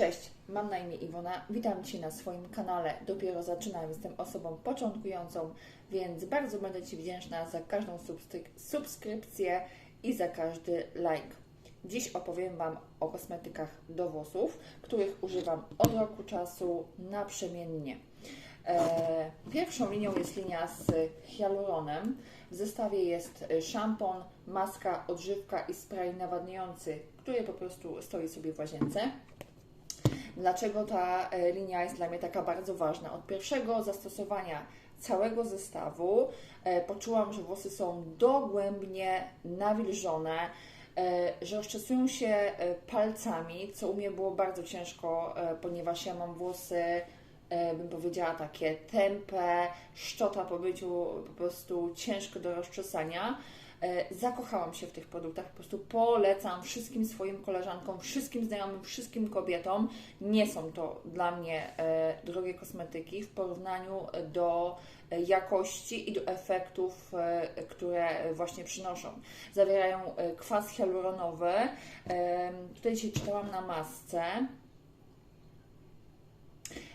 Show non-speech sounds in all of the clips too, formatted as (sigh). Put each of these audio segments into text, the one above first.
Cześć, mam na imię Iwona. Witam Cię na swoim kanale. Dopiero zaczynam, jestem osobą początkującą, więc bardzo będę Ci wdzięczna za każdą subskryp- subskrypcję i za każdy like. Dziś opowiem Wam o kosmetykach do włosów, których używam od roku czasu naprzemiennie. E, pierwszą linią jest linia z hialuronem. W zestawie jest szampon, maska, odżywka i spray nawadniający, który po prostu stoi sobie w łazience. Dlaczego ta e, linia jest dla mnie taka bardzo ważna? Od pierwszego zastosowania całego zestawu e, poczułam, że włosy są dogłębnie nawilżone, e, że rozczesują się palcami, co u mnie było bardzo ciężko, ponieważ ja mam włosy, bym powiedziała, takie tępe, szczota po byciu po prostu ciężko do rozczesania. E, Zakochałam się w tych produktach, po prostu polecam wszystkim swoim koleżankom, wszystkim znajomym, wszystkim kobietom. Nie są to dla mnie e, drogie kosmetyki w porównaniu do e, jakości i do efektów, które właśnie przynoszą. Zawierają kwas hialuronowy. Tutaj dzisiaj czytałam na masce.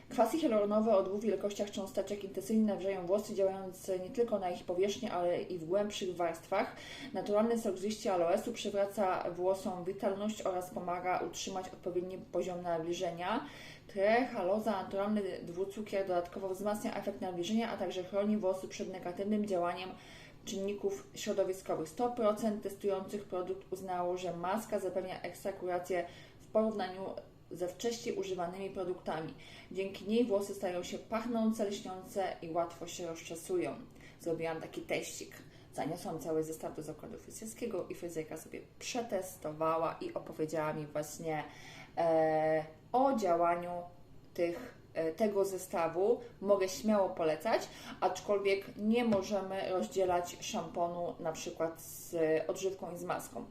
Kwasy hialuronowe o dwóch wielkościach cząsteczek intensywnie nawrzają włosy, działając nie tylko na ich powierzchnię, ale i w głębszych warstwach. Naturalny sok z liści aloesu przywraca włosom witalność oraz pomaga utrzymać odpowiedni poziom nawilżenia. Trehaloza, naturalny dwucukier, dodatkowo wzmacnia efekt nawilżenia, a także chroni włosy przed negatywnym działaniem czynników środowiskowych. 100% testujących produkt uznało, że maska zapewnia ekstrakurację w porównaniu ze wcześniej używanymi produktami. Dzięki niej włosy stają się pachnące, lśniące i łatwo się rozczesują. Zrobiłam taki teścik. Zaniosłam cały zestaw do zakładu fryzjerskiego i fryzjerka sobie przetestowała i opowiedziała mi właśnie e, o działaniu tych, e, tego zestawu. Mogę śmiało polecać, aczkolwiek nie możemy rozdzielać szamponu na przykład z odżywką i z maską.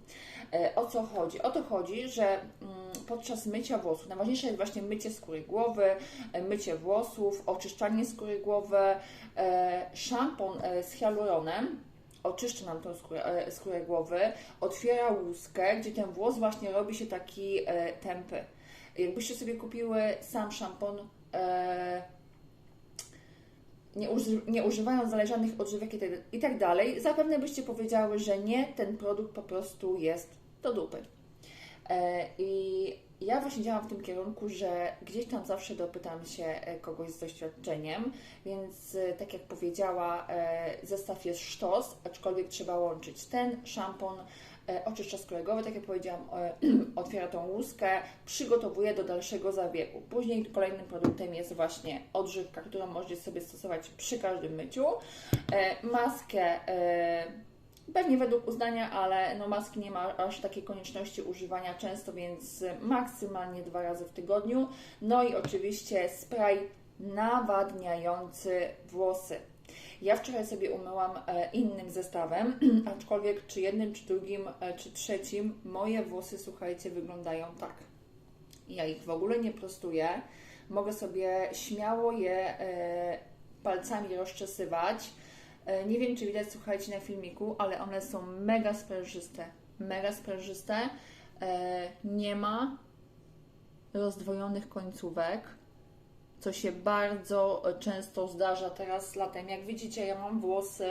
E, O co chodzi? O to chodzi, że mm, podczas mycia włosów, najważniejsze jest właśnie mycie skóry głowy, e, mycie włosów, oczyszczanie skóry głowy, e, szampon e, z hialuronem oczyszcza nam tą skórę, skórę głowy, otwiera łuskę, gdzie ten włos właśnie robi się taki e, tępy. Jakbyście sobie kupiły sam szampon, e, nie, uży, nie używając zależanych odżywek i tak, tak dalej, zapewne byście powiedziały, że nie, ten produkt po prostu jest do dupy. E, I ja właśnie działam w tym kierunku, że gdzieś tam zawsze dopytam się e, kogoś z doświadczeniem, więc e, tak jak powiedziała, zestaw jest sztos, aczkolwiek trzeba łączyć ten szampon, oczyszcza skórę głowy, tak jak powiedziałam, (clears throat) otwiera tą łuskę, przygotowuje do dalszego zabiegu. Później kolejnym produktem jest właśnie odżywka, którą możecie sobie stosować przy każdym myciu. Maskę Pewnie według uznania, ale no maski nie ma aż takiej konieczności używania często, więc maksymalnie dwa razy w tygodniu. No i oczywiście spray nawadniający włosy. Ja wczoraj sobie umyłam e, innym zestawem, (clears throat) aczkolwiek czy jednym, czy drugim, e, czy trzecim, moje włosy, słuchajcie, wyglądają tak. Ja ich w ogóle nie prostuję. Mogę sobie śmiało je e, palcami rozczesywać. E, Nie wiem, czy widać, słuchajcie, na filmiku, ale one są mega sprężyste. Mega sprężyste. E, Nie ma rozdwojonych końcówek, co się bardzo często zdarza teraz latem. Jak widzicie, ja mam włosy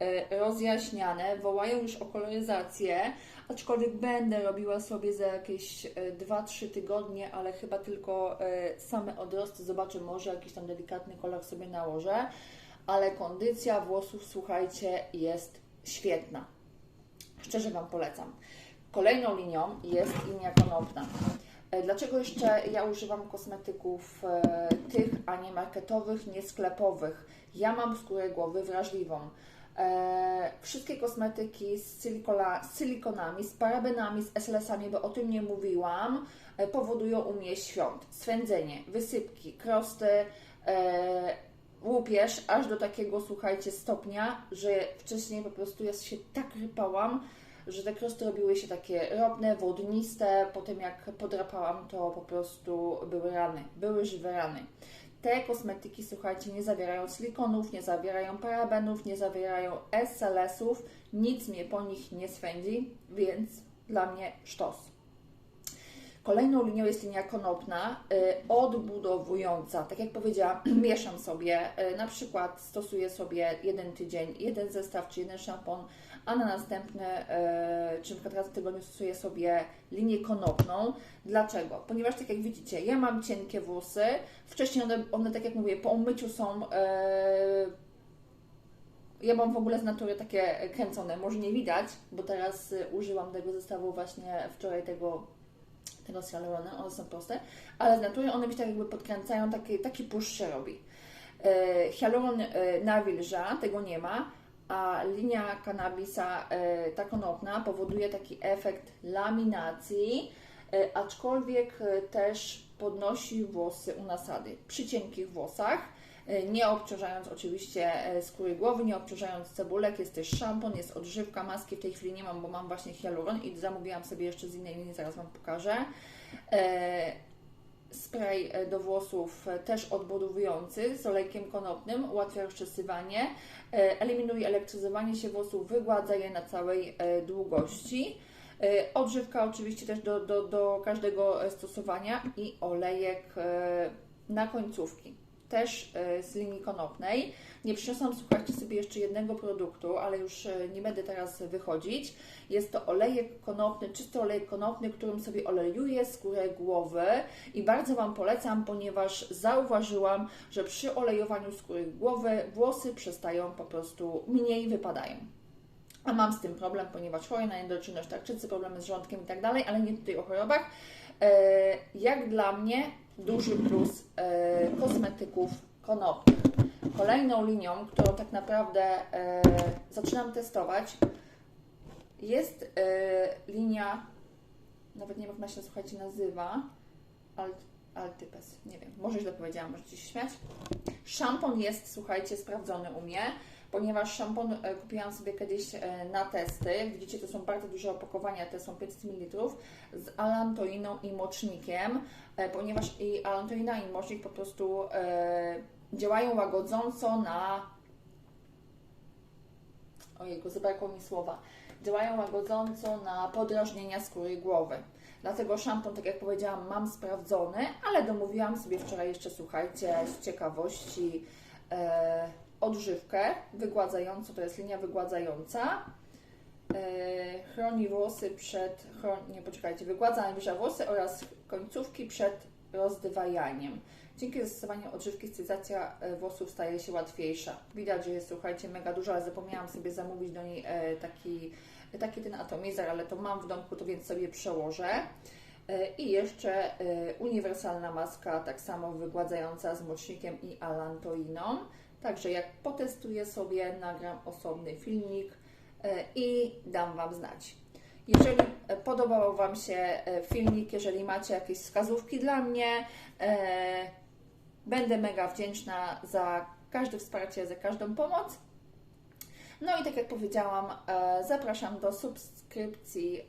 e, rozjaśniane, wołają już o koloryzację, aczkolwiek będę robiła sobie za jakieś e, 2-3 tygodnie, ale chyba tylko same odrosty. Zobaczę, może jakiś tam delikatny kolor sobie nałożę ale kondycja włosów, słuchajcie, jest świetna. Szczerze Wam polecam. Kolejną linią jest linia konopna. E, Dlaczego jeszcze ja używam kosmetyków e, tych, a nie marketowych, nie sklepowych? Ja mam skórę głowy wrażliwą. E, wszystkie kosmetyki z, silikola, z silikonami, z parabenami, z SLS-ami, bo o tym nie mówiłam, powodują u mnie świąt, swędzenie, wysypki, krosty, łupież aż do takiego, słuchajcie, stopnia, że wcześniej po prostu ja się tak rypałam, że te krosty robiły się takie ropne, wodniste, potem jak podrapałam, to po prostu były rany, były żywe rany. Te kosmetyki, słuchajcie, nie zawierają silikonów, nie zawierają parabenów, nie zawierają SLS-ów, nic mnie po nich nie swędzi, więc dla mnie sztos. Kolejną linią jest linia konopna, y, odbudowująca. Tak jak powiedziałam, (clears throat) mieszam sobie, y, na przykład stosuję sobie jeden tydzień, jeden zestaw czy jeden szampon, a na następny, y, czy na przykład raz w tygodniu stosuję sobie linię konopną. Dlaczego? Ponieważ tak jak widzicie, ja mam cienkie włosy, wcześniej one, one tak jak mówię, po umyciu są ja mam w ogóle z natury takie kręcone, może nie widać, bo teraz użyłam tego zestawu właśnie wczoraj tego tego hialuronem, one są proste, ale z natury one mi tak jakby podkręcają, taki, taki push się robi. E, hialuron e, nawilża, tego nie ma, a linia kanabisa, e, ta konopna, powoduje taki efekt laminacji, e, aczkolwiek e, też podnosi włosy u nasady. Przy cienkich włosach nie obciążając oczywiście e, skóry głowy, nie obciążając cebulek. Jest też szampon, jest odżywka, maski w tej chwili nie mam, bo mam właśnie hialuron i zamówiłam sobie jeszcze z innej linii, zaraz Wam pokażę. E, spray do włosów też odbudowujący z olejkiem konopnym, ułatwia rozczesywanie, eliminuje elektryzowanie się włosów, wygładza je na całej długości. Odżywka oczywiście też do, do, do każdego stosowania i olejek na końcówki też e, z linii konopnej. Nie przyniosłam, słuchajcie, sobie jeszcze jednego produktu, ale już e, nie będę teraz wychodzić. Jest to olejek konopny, czysty olejek konopny, którym sobie olejuję skórę głowy i bardzo Wam polecam, ponieważ zauważyłam, że przy olejowaniu skóry głowy włosy przestają po prostu mniej wypadają. A mam z tym problem, ponieważ choruję na endoczynność tarczycy, problemy z żołądkiem i tak dalej, ale nie tutaj o chorobach. E, jak dla mnie duży plus e, kosmetyków konopnych. Kolejną linią, którą tak naprawdę e, zaczynam testować, jest e, linia, nawet nie wiem jak ona się słuchajcie nazywa, Alt, Altypes, nie wiem, może źle powiedziałam, możecie się śmiać. Szampon jest, słuchajcie, sprawdzony u mnie ponieważ szampon e, kupiłam sobie kiedyś e, na testy. Jak widzicie, to są bardzo duże opakowania, te są 500 ml z alantoiną i mocznikiem, e, ponieważ i alantoina i mocznik po prostu działają łagodząco na ojejku, zabrakło mi słowa, działają łagodząco na podrażnienia skóry głowy. Dlatego szampon, tak jak powiedziałam, mam sprawdzony, ale domówiłam sobie wczoraj jeszcze, słuchajcie, z ciekawości e, odżywkę wygładzającą, to jest linia wygładzająca. E, chroni włosy przed, chron, nie poczekajcie, wygładza najwyższa włosy oraz końcówki przed rozdwajaniem. Dzięki zastosowaniu odżywki stylizacja e, włosów staje się łatwiejsza. Widać, że jest, słuchajcie, mega dużo, ale zapomniałam sobie zamówić do niej e, taki, taki ten atomizer, ale to mam w domku, to więc sobie przełożę. I jeszcze uniwersalna maska, tak samo wygładzająca z mocznikiem i alantoiną. Także jak potestuję sobie, nagram osobny filmik e, i dam Wam znać. Jeżeli e, podobał Wam się e, filmik, jeżeli macie jakieś wskazówki dla mnie, będę mega wdzięczna za każde wsparcie, za każdą pomoc. No i tak jak powiedziałam, zapraszam do subskrypcji,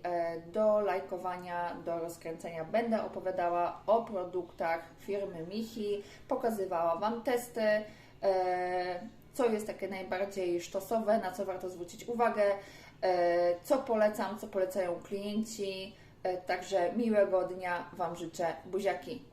do lajkowania, do rozkręcenia. Będę opowiadała o produktach firmy Michi, pokazywała Wam testy, co jest takie najbardziej sztosowe, na co warto zwrócić uwagę, e, co polecam, co polecają klienci. E, także miłego dnia Wam życzę. Buziaki!